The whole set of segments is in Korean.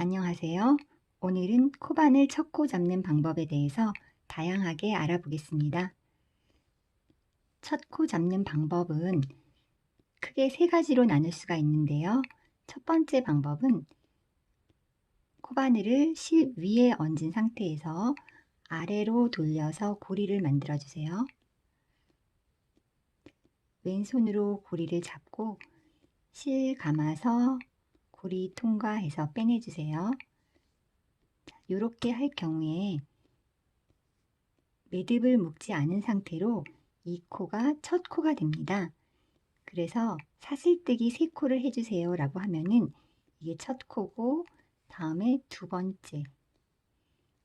안녕하세요. 오늘은 코바늘 첫코 잡는 방법에 대해서 다양하게 알아보겠습니다. 첫코 잡는 방법은 크게 세 가지로 나눌 수가 있는데요. 첫 번째 방법은 코바늘을 실 위에 얹은 상태에서 아래로 돌려서 고리를 만들어 주세요. 왼손으로 고리를 잡고 실 감아서 고리 통과해서 빼내주세요. 이렇게 할 경우에 매듭을 묶지 않은 상태로 이 코가 첫 코가 됩니다. 그래서 사슬뜨기 세 코를 해주세요 라고 하면은 이게 첫 코고 다음에 두 번째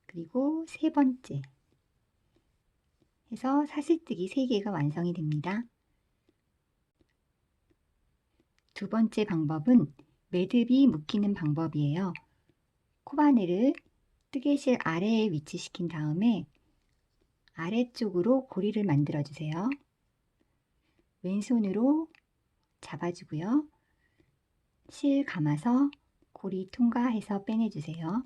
그리고 세 번째 해서 사슬뜨기 세 개가 완성이 됩니다. 두 번째 방법은 매듭이 묶이는 방법이에요. 코바늘을 뜨개실 아래에 위치시킨 다음에 아래쪽으로 고리를 만들어 주세요. 왼손으로 잡아주고요. 실 감아서 고리 통과해서 빼내주세요.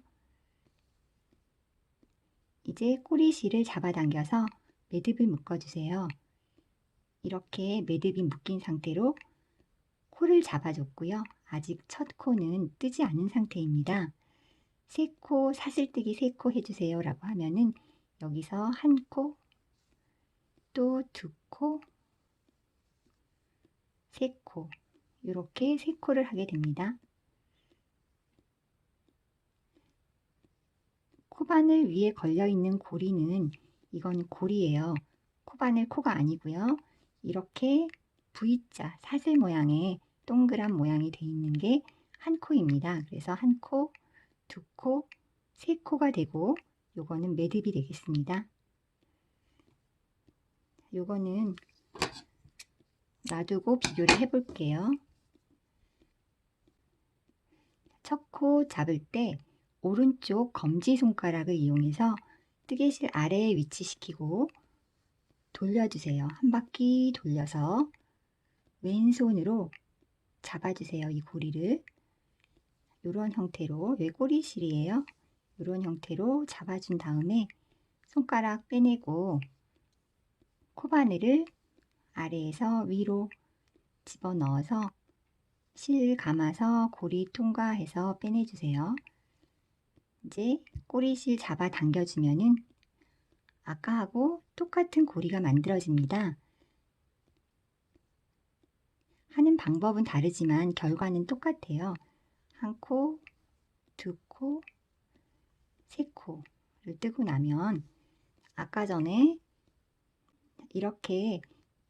이제 꼬리실을 잡아당겨서 매듭을 묶어주세요. 이렇게 매듭이 묶인 상태로 코를 잡아줬고요. 아직 첫 코는 뜨지 않은 상태입니다. 세 코 사슬뜨기 세 코 해주세요 라고 하면은 여기서 한 코, 또 두 코, 세 코, 이렇게 세 코를 하게 됩니다. 코바늘 위에 걸려있는 고리는 이건 고리예요. 코바늘 코가 아니고요. 이렇게 V자 사슬 모양의 동그란 모양이 되어 있는 게 한 코입니다. 그래서 한 코, 두 코, 세 코가 되고 요거는 매듭이 되겠습니다. 요거는 놔두고 비교를 해 볼게요. 첫 코 잡을 때 오른쪽 검지 손가락을 이용해서 뜨개실 아래에 위치시키고 돌려주세요. 한 바퀴 돌려서 왼손으로 잡아주세요. 이 고리를 이런 형태로 왜 꼬리실이에요? 이런 형태로 잡아준 다음에 손가락 빼내고 코바늘을 아래에서 위로 집어넣어서 실 감아서 고리 통과해서 빼내주세요. 이제 꼬리실 잡아 당겨주면은 아까하고 똑같은 고리가 만들어집니다. 하는 방법은 다르지만 결과는 똑같아요. 한 코, 두 코, 세 코를 뜨고 나면 아까 전에 이렇게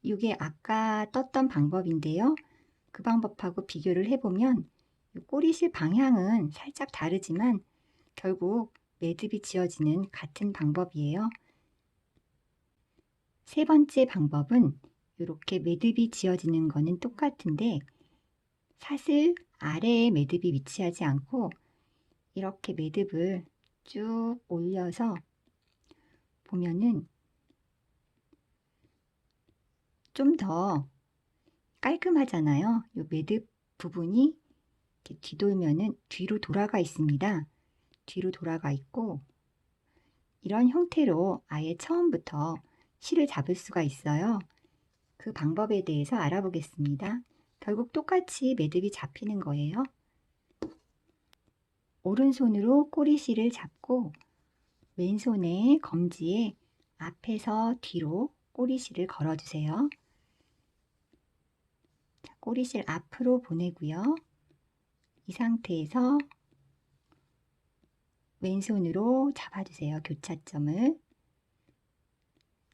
이게 아까 떴던 방법인데요. 그 방법하고 비교를 해보면 꼬리실 방향은 살짝 다르지만 결국 매듭이 지어지는 같은 방법이에요. 세 번째 방법은 이렇게 매듭이 지어지는 거는 똑같은데 사슬 아래에 매듭이 위치하지 않고 이렇게 매듭을 쭉 올려서 보면은 좀 더 깔끔하잖아요. 이 매듭 부분이 뒤돌면은 뒤로 돌아가 있습니다. 뒤로 돌아가 있고 이런 형태로 아예 처음부터 실을 잡을 수가 있어요. 그 방법에 대해서 알아보겠습니다. 결국 똑같이 매듭이 잡히는 거예요. 오른손으로 꼬리실을 잡고 왼손에 검지에 앞에서 뒤로 꼬리실을 걸어주세요. 꼬리실 앞으로 보내고요. 이 상태에서 왼손으로 잡아주세요. 교차점을.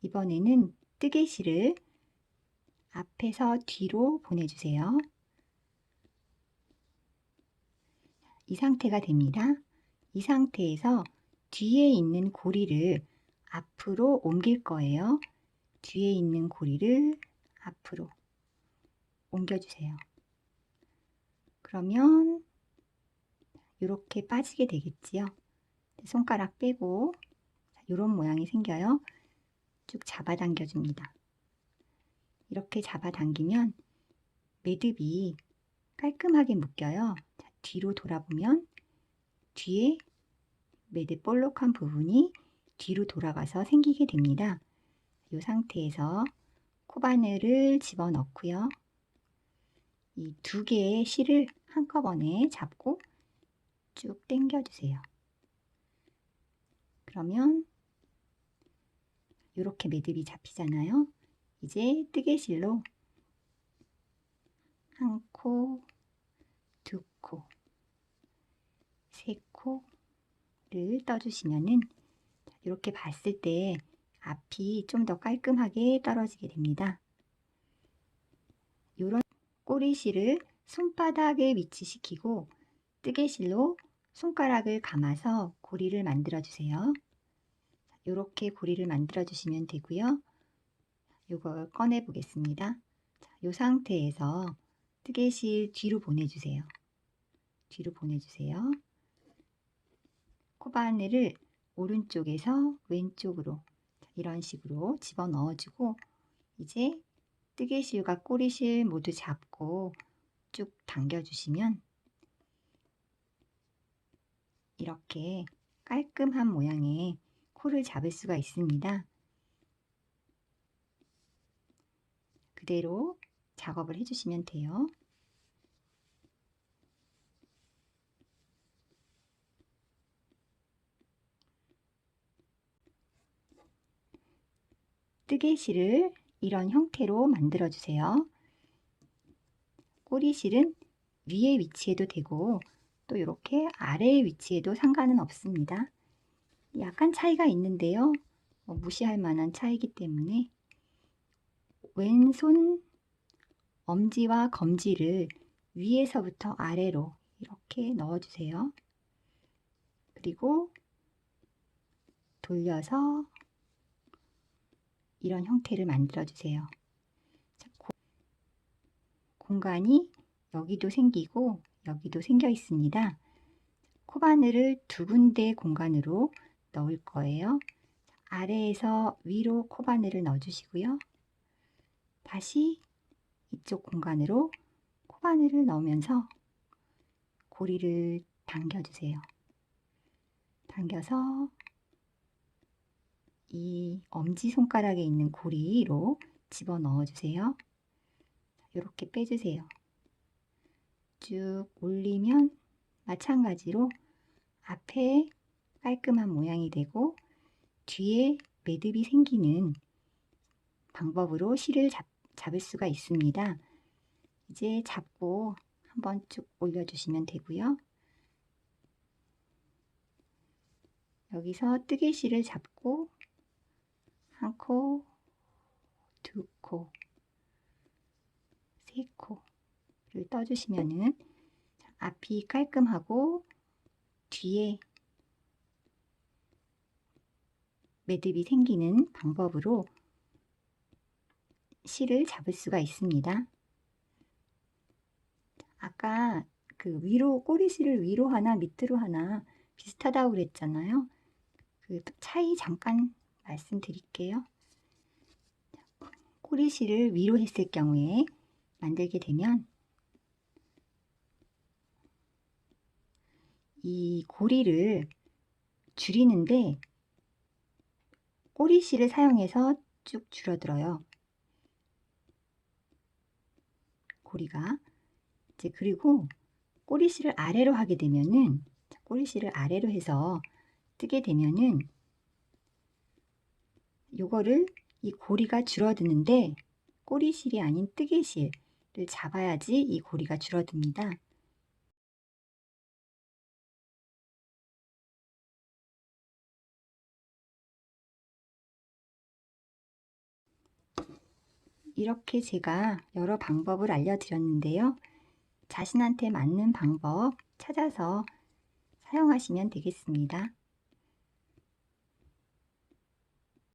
이번에는 뜨개실을 앞에서 뒤로 보내주세요. 이 상태가 됩니다. 이 상태에서 뒤에 있는 고리를 앞으로 옮길 거예요. 뒤에 있는 고리를 앞으로 옮겨주세요. 그러면 이렇게 빠지게 되겠지요. 손가락 빼고 이런 모양이 생겨요. 쭉 잡아당겨 줍니다. 이렇게 잡아당기면 매듭이 깔끔하게 묶여요. 자, 뒤로 돌아보면 뒤에 매듭 볼록한 부분이 뒤로 돌아가서 생기게 됩니다. 이 상태에서 코바늘을 집어넣고요. 이 두 개의 실을 한꺼번에 잡고 쭉 당겨주세요. 그러면 이렇게 매듭이 잡히잖아요. 이제 뜨개실로 한 코, 두 코, 세 코를 떠주시면은 이렇게 봤을 때 앞이 좀 더 깔끔하게 떨어지게 됩니다. 이런 꼬리실을 손바닥에 위치시키고 뜨개실로 손가락을 감아서 고리를 만들어 주세요. 이렇게 고리를 만들어 주시면 되고요. 이걸 꺼내 보겠습니다. 이 상태에서 뜨개실 뒤로 보내주세요. 뒤로 보내주세요. 코바늘을 오른쪽에서 왼쪽으로 이런 식으로 집어 넣어주고 이제 뜨개실과 꼬리실 모두 잡고 쭉 당겨주시면 이렇게 깔끔한 모양의 코를 잡을 수가 있습니다. 그대로 작업을 해주시면 돼요. 뜨개실을 이런 형태로 만들어 주세요. 꼬리실은 위에 위치해도 되고 또 이렇게 아래에 위치해도 상관은 없습니다. 약간 차이가 있는데요. 뭐 무시할 만한 차이기 때문에 왼손 엄지와 검지를 위에서부터 아래로 이렇게 넣어주세요. 그리고 돌려서 이런 형태를 만들어 주세요. 공간이 여기도 생기고 여기도 생겨 있습니다. 코바늘을 두 군데 공간으로 넣을 거예요. 아래에서 위로 코바늘을 넣어주시고요. 다시 이쪽 공간으로 코바늘을 넣으면서 고리를 당겨주세요. 당겨서 이 엄지손가락에 있는 고리로 집어 넣어주세요. 이렇게 빼주세요. 쭉 올리면 마찬가지로 앞에 깔끔한 모양이 되고 뒤에 매듭이 생기는 방법으로 실을 잡, 잡을 수가 있습니다. 이제 잡고 한번 쭉 올려주시면 되고요. 여기서 뜨개실을 잡고 한 코, 두 코, 세 코를 떠주시면은 앞이 깔끔하고 뒤에 매듭이 생기는 방법으로 실을 잡을 수가 있습니다. 아까 그 위로 꼬리실을 위로 하나 밑으로 하나 비슷하다고 그랬잖아요. 그 차이 잠깐 말씀드릴게요. 꼬리실을 위로 했을 경우에 만들게 되면 이 고리를 줄이는데 꼬리실을 사용해서 쭉 줄어들어요. 고리가 이제 그리고 꼬리실을 아래로 하게 되면은 꼬리실을 아래로 해서 뜨게 되면은 요거를 이 고리가 줄어드는데 꼬리실이 아닌 뜨개실을 잡아야지 이 고리가 줄어듭니다. 이렇게 제가 여러 방법을 알려드렸는데요. 자신한테 맞는 방법 찾아서 사용하시면 되겠습니다.